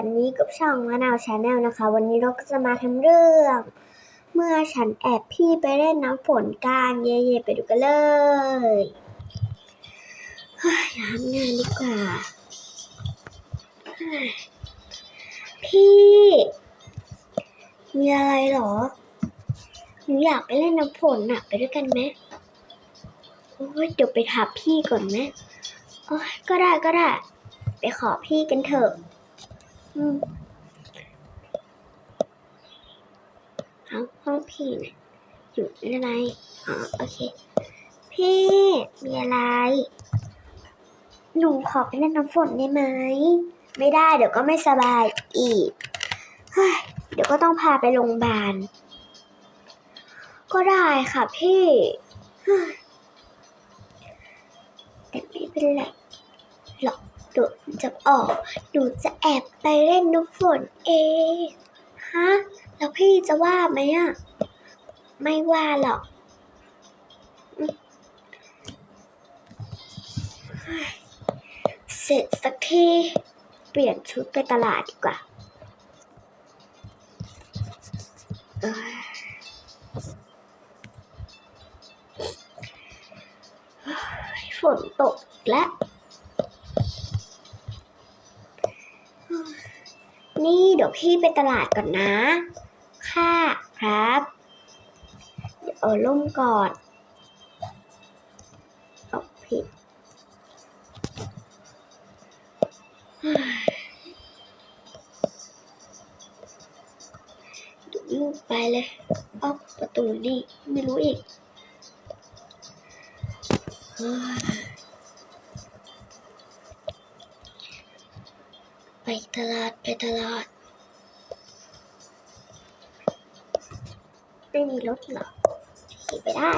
วัสดีกับช่องมะนาวชาแนลนะคะ วันนี้เราก็จะมาทำเรื่อง เมื่อฉันแอบพี่ไปเล่นน้ำฝนกันเย่ๆไปดูกันเลยเฮ้ยทำงานดีกว่าเฮ้ยพี่ มีอะไรเหรอหนูอยากไปเล่นน้ำฝนน่ะไปด้วยกันไหมโอ้ยเดี๋ยวไปถามพี่ก่อนไหมโอ้ยก็ได้ก็ได้ ไปขอพี่กันเถอะ เอาห้องพี่เนี่ยอยู่อะไรอ๋อโอเค พี่มีอะไร หนูขอไปเล่นน้ำฝนได้ไหม ไม่ได้เดี๋ยวก็ไม่สบายอีกเฮ้ยเดี๋ยวก็ต้องพาไปโรงพยาบาล ก็ได้ค่ะพี่แต่ไม่เป็นไรหรอก หนูจะออก หนูจะแอบไปเล่นน้ำฝนเองฮะ แล้วพี่จะว่าไหมอะ ไม่ว่าหรอก เสร็จสักทีเปลี่ยนชุดไปตลาดดีกว่าฝนตกแล้ว นี่เดี๋ยวพี่ไปตลาดก่อนนะ ค่ะครับเดี๋ยวเอาล่มก่อนเอาผิดเฮ้ยเดี๋ยววิ่งไปเลยเอ้าประตูนี่ไม่รู้อีก ไปตลาดไปตลาด ไม่มีรถเหรอขี่ไปได้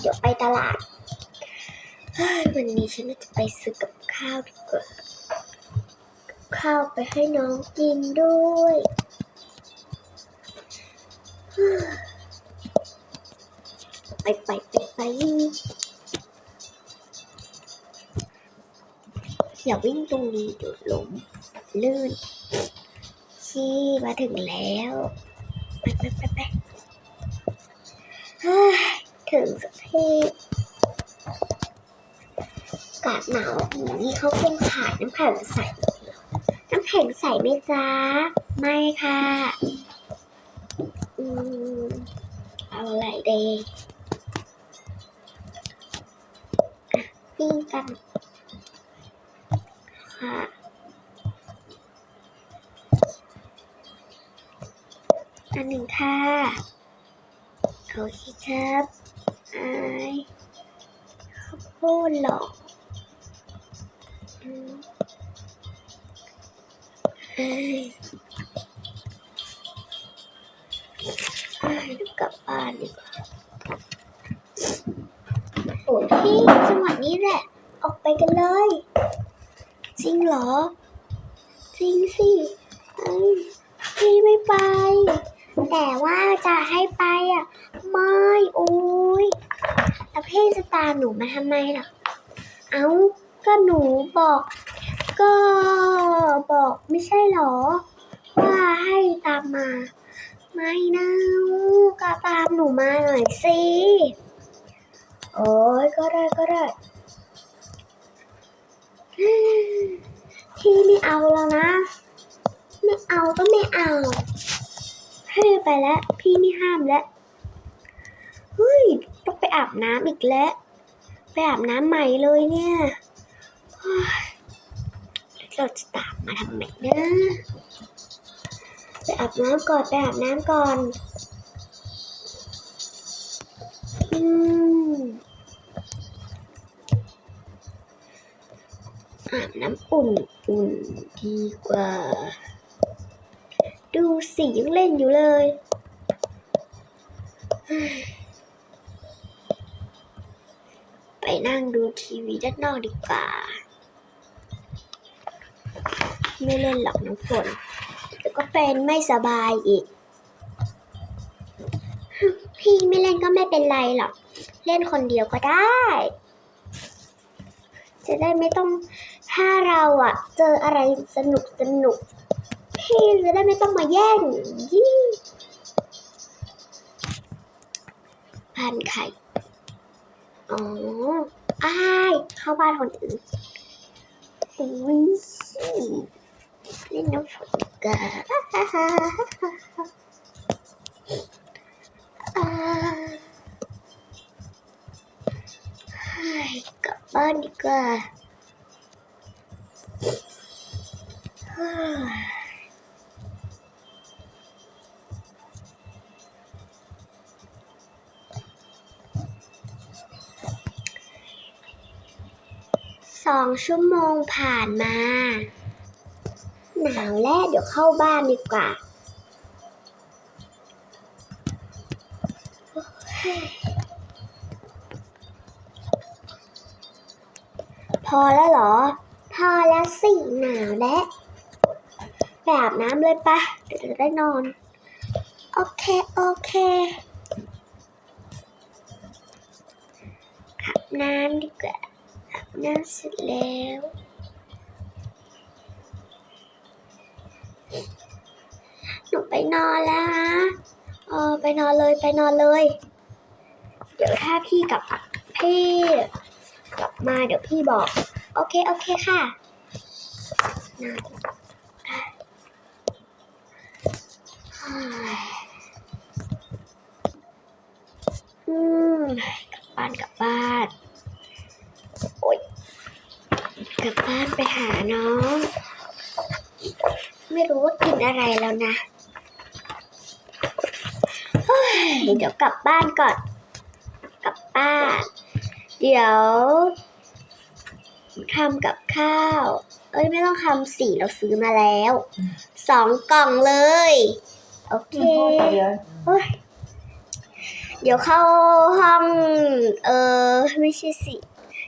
เดี๋ยวไปตลาด วันนี้ฉันจะไปซื้อกับข้าวดีกว่าข้าวไปให้น้องกินด้วย ไปไปไปไปอย่าวิ่งตรงนี้เดี๋ยวล้มลื่นชี้มาถึงแล้ว ไปไปไปไปเฮ้ยถึงสักทีอากาศหนาวอย่างนี้เขาคงขายน้ำแข็งใสเหรอน้ำแข็งใสไหมจ๊ะ ไม่ค่ะ อืม เอาอะไรดี ปิ้กันค่ะอันหนึ่งค่ะโอเคครับไอข้าวโพดหรออืมไอไอเดี๋ยวกลับบ้านดีกว่าโอ้ยพี่จังหวะนี้แหละ ออก ไปกันเลย จริงเหรอ จริงสิพี่ไม่ไป แต่ว่าจะให้ไปอะ ไม่โอ้ยแล้วพี่จะตามหนูมาทำไมล่ะ เอ้า ก็หนูบอก ก็บอกไม่ใช่เหรอ ว่าให้ตามมา ไม่นะก็ตามหนูมาหน่อยสิ โอ้ยก็ได้ก็ได้ พี่ไม่เอาแล้วนะ ไม่เอาก็ไม่เอาพี่ไปแล้ว พี่ไม่ห้ามแล้วเฮ้ยต้องไปอาบน้ำอีกแล้ว ไปอาบน้ำใหม่เลยเนี่ยเราจะตามมาทำไมนะไปอาบน้ำก่อนไปอาบน้ำก่อน อืม อาบน้ำอุ่นอุ่นดีกว่า ดูสิยังเล่นอยู่เลยเฮ้ยไปนั่งดูทีวีด้านนอกดีกว่า ไม่เล่นหรอกน้ำฝนแล้วก็เป็นไม่สบายอีก พี่ไม่เล่นก็ไม่เป็นไรหรอก เล่นคนเดียวก็ได้ จะได้ไม่ต้อง ถ้าเราอะเจออะไรสนุกสนุกพี่จะได้ไม่ต้องมาแย่งยี่พันไข่ อ๋ออ้ายเข้าบ้านคนอื่นอุ้ยเล่นน้ำฝนกันอ่าเฮ้กลับบ้านดีกว่า สองชั่วโมงผ่านมา หนาวแล้วเดี๋ยวเข้าบ้านดีกว่า พอแล้วเหรอ พอแล้วสิหนาวแล้ว ไปอาบน้ำเลยปะเดี๋ยวจะได้นอน โอเค โอเคอาบน้ำดีกว่าอาบน้ำเสร็จแล้วหนูไปนอนแล้วนะเออไปนอนเลยไปนอนเลย เดี๋ยวถ้าพี่กลับพี่กลับมาเดี๋ยวพี่บอก โอเค โอเคค่ะนอนอะเฮ้ย อืมกลับบ้านกลับบ้านโอ๊ยกลับบ้านไปหาน้อง ไม่รู้ว่ากินอะไรแล้วนะเฮ้ยเดี๋ยวกลับบ้านก่อน กลับบ้าน เดี๋ยวทำกับข้าว เอ้ยไม่ต้องทำสี่เราซื้อมาแล้ว สองกล่องเลย โอเคเฮ้ย เดี๋ยวเข้าห้อง เออไม่ใช่สิ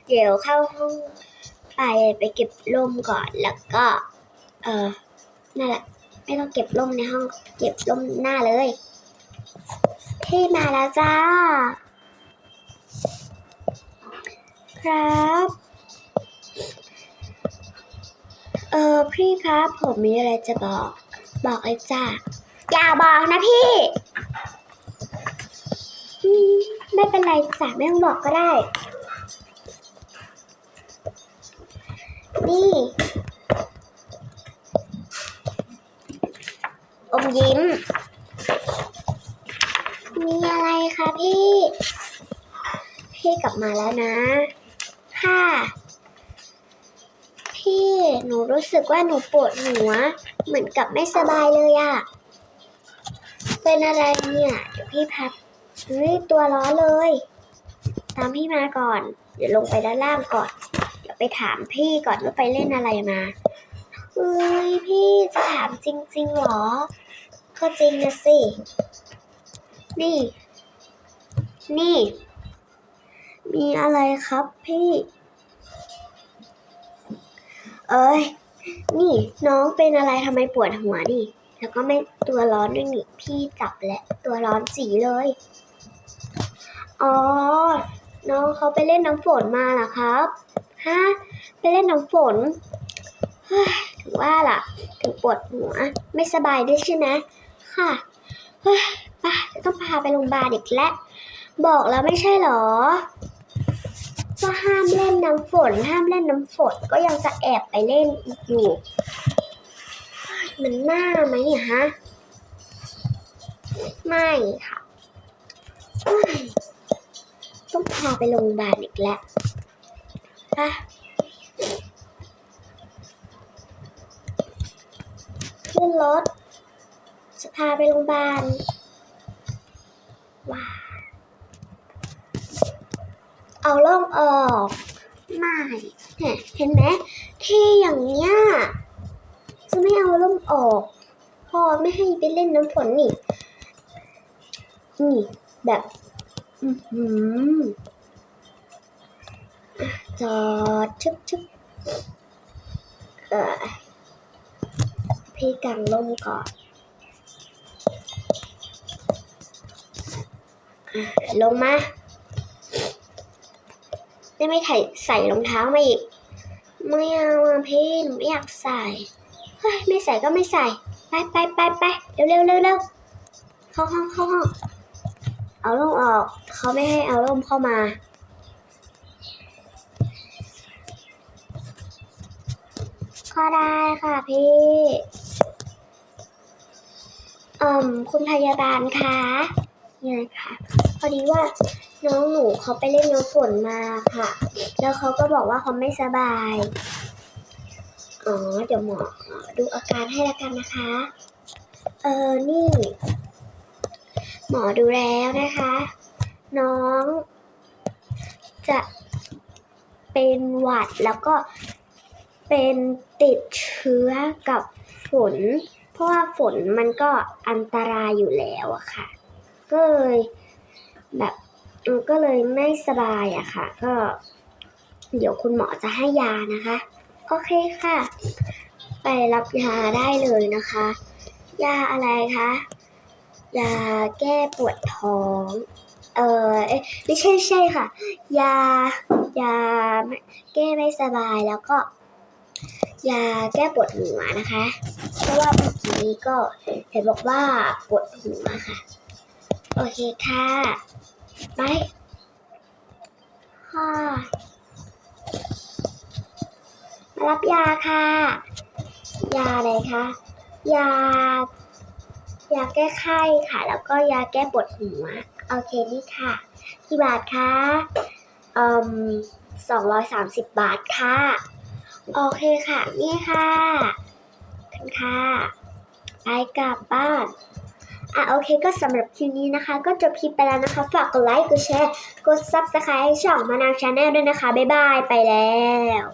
เดี๋ยวเข้าห้องไปไปเก็บร่มก่อนแล้วก็ เออนั่นแหละ ไม่ต้องเก็บร่มในห้อง เก็บร่มหน้าเลยพี่มาแล้วจ้า ครับ เออพี่ครับผมมีอะไรจะบอก บอกเลยจ้า อย่าบอกนะพี่ไม่เป็นไรจ้ะไม่ต้องบอกก็ได้ นี่อมยิ้ม มีอะไรคะพี่ พี่กลับมาแล้วนะ ค่ะ พี่หนูรู้สึกว่าหนูปวดหัว เหมือนกับไม่สบายเลยอะ เป็นอะไรเนี่ย เดี๋ยวพี่พักเฮ้ยตัวร้อนเลย ตามพี่มาก่อน เดี๋ยวลงไปด้านล่างก่อน เดี๋ยวไปถามพี่ก่อนว่าไปเล่นอะไรมาเฮ้ยพี่จะถามจริงๆเหรอ ก็จริงนะสิ นี่ นี่ มีอะไรครับพี่ เอ้ย นี่น้องเป็นอะไรทำไมปวดหัวดิ แล้วก็ไม่ตัวร้อนด้วยนี่พี่จับและตัวร้อนสีเลย อ๋อ น้องเขาไปเล่นน้ำฝนมาเหรอครับฮะไปเล่นน้ำฝนถึงว่าล่ะ ถึงปวดหัว ไม่สบายด้วยใช่ไหมค่ะเฮ้ยปจะต้องพาไปโรงพยาบาลอีกแล้วบอกแล้วไม่ใช่หรอว่าห้ามเล่นน้ำฝน ห้ามเล่นน้ำฝนก็ยังจะแอบไปเล่นอีกอยู่ มันหน่าไหมฮะ ไม่ค่ะ ต้องพาไปโรงพยาบาลอีกแล้วไปขึ้นรถจะพาไปโรงพยาบาลว้าเอาล่องออก ไม่เนี่ยเห็นไหมที่อย่างเนี้ย จะไม่เอาล่มออก พ่อไม่ให้ไปเล่นน้ำฝนนี่ นี่แบบ อือหือจอดชึบชึบเออพี่กังล่มก่อนลงมาได้ไม่ใส่ใส่รองเท้ามาอีก ไม่เอาพี่หนูไม่อยากใส่ ฮ้ยไม่ใส่ก็ไม่ใส่ ไปไปไปไปเร็วเร็วเร็วเร็วเข้าห้องเข้าห้องเอาร่มออก เขาไม่ให้เอาร่มเข้ามาก็ได้ค่ะพี่อืมคุณพยาบาลคะนี่เลยค่ะพอดีว่าน้องหนูเขาไปเล่นน้ำฝนมาค่ะ แล้วเขาก็บอกว่าเขาไม่สบาย อ๋อ เดี๋ยวหมอดูอาการให้ล้วกันนะคะ เออ นี่ หมอดูแล้วนะคะ น้อง จะเป็นหวัดแล้วก็เป็นติดเชื้อกับฝน เพราะว่าฝนมันก็อันตรายอยู่แล้วอะค่ะ ก็เลยแบบก็เลยไม่สบายอะค่ะ ก็ เดี๋ยวคุณหมอจะให้ยานะคะ โอเคค่ะ ไปรับยาได้เลยนะคะ ยาอะไรคะ ยาแก้ปวดท้อง เออไม่ใช่ใช่ค่ะ ยายาแก้ไม่สบายแล้วก็ ยาแก้ปวดหัวนะคะ เพราะว่าเมื่อกี้ก็เห็นบอกว่าปวดหัวค่ะ โอเคค่ะ ไปค่ะ รับยาค่ะ ยาอะไรคะ ยา ยาแก้ไข้ค่ะ แล้วก็ยาแก้ปวดหัว โอเคนี่ค่ะ กี่บาทคะเอ่มสองร้อยสามสิบบาทค่ะ โอเคค่ะ นี่ค่ะคุณค่ะไปกลับบ้านอะโอเคก็สำหรับคลิปนี้นะคะ ก็จบคลิปไปแล้วนะคะ ฝากกดไลค์ กดแชร์ กด subscribe ให้ช่องมานาวชาแนลด้วยนะคะ บ๊ายบาย ไปแล้ว